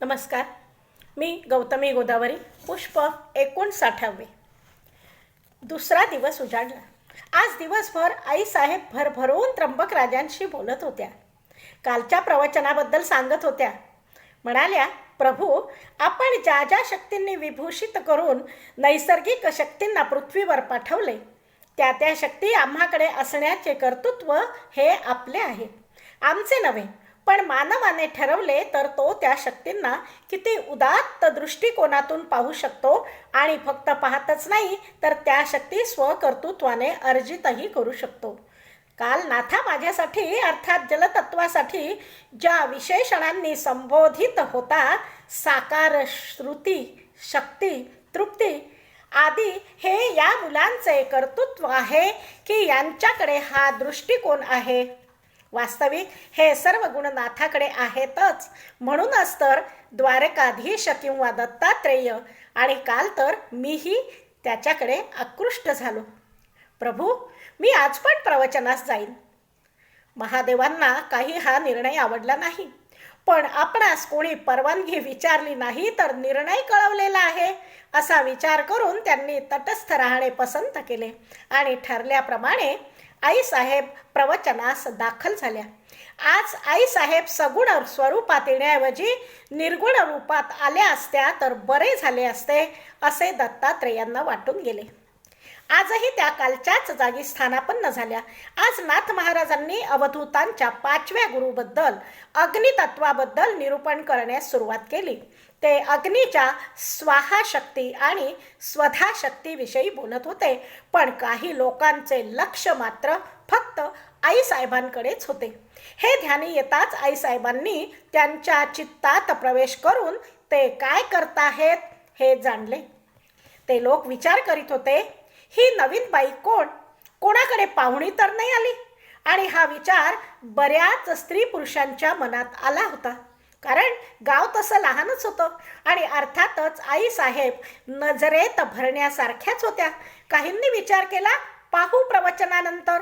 नमस्कार. मी गौतमी गोदावरी पुष्प एकोणसाठावे. दुसरा दिवस उजाडला. आज दिवसभर आईसाहेब भरभरून त्र्यंबक राजांशी बोलत होत्या. कालच्या प्रवचनाबद्दल सांगत होत्या. म्हणाल्या प्रभू आपण ज्या ज्या शक्तींनी विभूषित करून नैसर्गिक शक्तींना पृथ्वीवर पाठवले त्या त्या शक्ती आम्हाकडे असण्याचे कर्तृत्व हे आपले आहे. आमचे नव्हे पण मानवाने ठरवले तर तो त्या शक्तींना किती उदात्त दृष्टिकोनातून पाहू शकतो आणि फक्त पाहतच नाही तर त्या शक्ती स्वकर्तृत्वाने अर्जितही करू शकतो. काल नाथा माझ्यासाठी अर्थात जलतत्वासाठी ज्या विशेषणांनी संबोधित होता साकार श्रुती शक्ती तृप्ती आदी हे या मुलांचे कर्तृत्व आहे की यांच्याकडे हा दृष्टिकोन आहे. वास्तविक हे सर्व गुण नाथाकडे आहेतच. म्हणूनच तर द्वारकाधीश किंवा दत्तात्रेय आणि काल तर मीही त्याच्याकडे आकृष्ट झालो. प्रभू मी आज पण प्रवचनास जाईन. महादेवांना काही हा निर्णय आवडला नाही. पण आपणास कोणी परवानगी विचारली नाही तर निर्णय कळवलेला आहे असा विचार करून त्यांनी तटस्थ राहणे पसंत केले आणि ठरल्याप्रमाणे आईसाहेब प्रवचनास दाखल झाल्या. आज आईसाहेब सगुण स्वरूपात येण्याऐवजी निर्गुण रूपात आल्या असत्या तर बरे झाले असते असे दत्तात्रेयांना वाटून गेले. आजही त्या कालच्याच जागी स्थानापन्न झाल्या. आज नाथ महाराजांनी अवधूतांच्या पाचव्या गुरुबद्दल अग्नितत्वाबद्दल निरूपण करण्यास सुरुवात केली. ते अग्नीच्या स्वाहा शक्ती आणि स्वधा शक्तीविषयी बोलत होते पण काही लोकांचे लक्ष मात्र फक्त आईसाहेबांकडेच होते. हे ध्यानी येताच आईसाहेबांनी त्यांच्या चित्तात प्रवेश करून ते काय करताहेत हे जाणले. ते लोक विचार करीत होते ही नवीन बाई कोण? कोणाकडे पाहुणी तर नाही आली? आणि हा विचार बऱ्याच स्त्री पुरुषांच्या मनात आला होता. कारण गाव तसं लहानच होतं आणि अर्थातच आई साहेब नजरेत भरण्यासारख्याच होत्या. काहींनी विचार केला पाहू प्रवचनानंतर.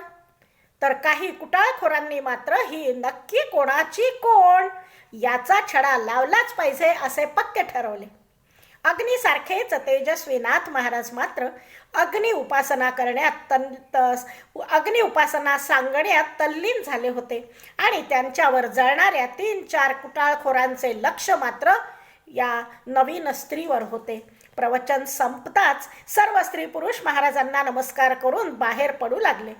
तर काही कुटाळखोरांनी मात्र ही नक्की कोणाची कोण? याचा छडा लावलाच पाहिजे असे पक्के ठरवले. अग्नीसारखेच तेजस्वी नाथ महाराज मात्र अग्नि उपासना करण्यात तन अग्नि उपासना सांगण्यात तल्लीन झाले होते. आणि त्यांच्यावर जळणाऱ्या तीन चार कुटाळखोरांचे लक्ष मात्र या नवीन स्त्रीवर होते. प्रवचन संपताच सर्व स्त्री पुरुष महाराजांना नमस्कार करून बाहेर पडू लागले.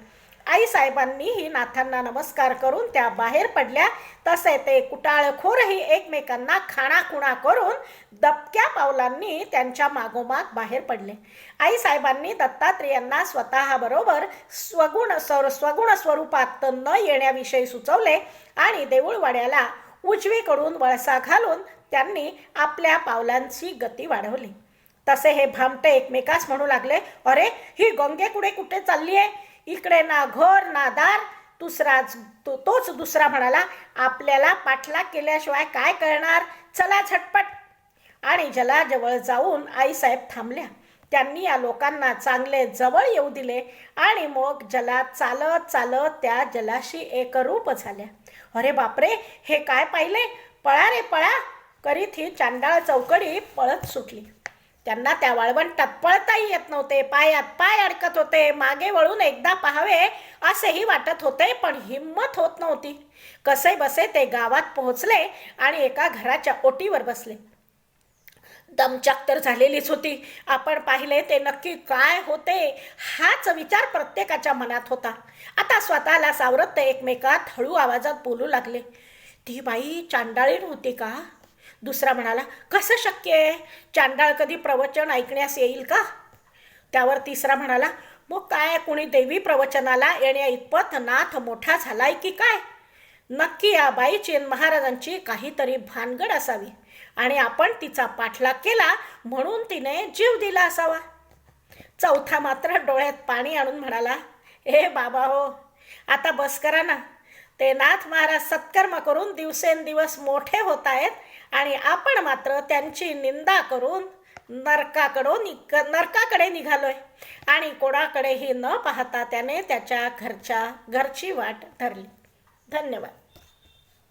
आई साहेबांनीही नाथांना नमस्कार करून त्या बाहेर पडल्या. तसे ते कुटाळखोरही एकमेकांना खाणाखुणा करून दबक्या पावलांनी त्यांच्या मागोमाग बाहेर पडले. आई साहेबांनी दत्तात्रेयांना स्वतःबरोबर स्वगुण स्वर स्वगुण स्वरूपात न येण्याविषयी सुचवले आणि देऊळवाड्याला उजवीकडून वळसा घालून त्यांनी आपल्या पावलांची गती वाढवली. तसे हे भामटे एकमेकास म्हणू लागले. अरे ही गंगेकुडे कुठे चालली आहे इकडे ना घर ना दार दुसराच तो तोच दुसरा म्हणाला आपल्याला पाठलाग केल्याशिवाय काय करणार? चला झटपट. आणि जलाजवळ जाऊन आईसाहेब थांबल्या. त्यांनी या लोकांना चांगले जवळ येऊ दिले आणि मग जलात चालत चालत त्या जलाशी एकरूप झाल्या. अरे बापरे हे काय पाहिले? पळा रे पळा. करीत ही चांडाळ चौकडी पळत सुटली. त्यांना त्या वाळवंटात पळताही येत नव्हते पायात पाय अडकत होते मागे वळून एकदा पाहावे असेही वाटत होते पण हिंमत होत नव्हती. कसे बसे ते गावात पोहोचले आणि एका घराच्या ओटीवर बसले. दमचाक तर झालेलीच होती. आपण पाहिले ते नक्की काय होते हाच विचार प्रत्येकाच्या मनात होता. आता स्वतःला सावरत ते एकमेकात हळू आवाजात बोलू लागले. ती बाई चांडाळीण होती का? दुसरा म्हणाला कसं शक्य आहे? चांडाळ कधी प्रवचन ऐकण्यास येईल का? त्यावर तिसरा म्हणाला मग काय कुणी देवी प्रवचनाला येण्या इतपत नाथ मोठा झालाय की काय? नक्की या बाईची महाराजांची काहीतरी भानगड असावी आणि आपण तिचा पाठलाग केला म्हणून तिने जीव दिला असावा. चौथा मात्र डोळ्यात पाणी आणून म्हणाला हे बाबा हो आता बस करा ना. ते नाथ महाराज सत्कर्म करून दिवसेंदिवस मोठे होत आहेत आणि आपण मात्र त्यांची निंदा करून नरकाकडून नरकाकडे निघालोय. आणि कोणाकडेही न पाहता त्याने त्याच्या घरच्या घरची वाट धरली. धन्यवाद.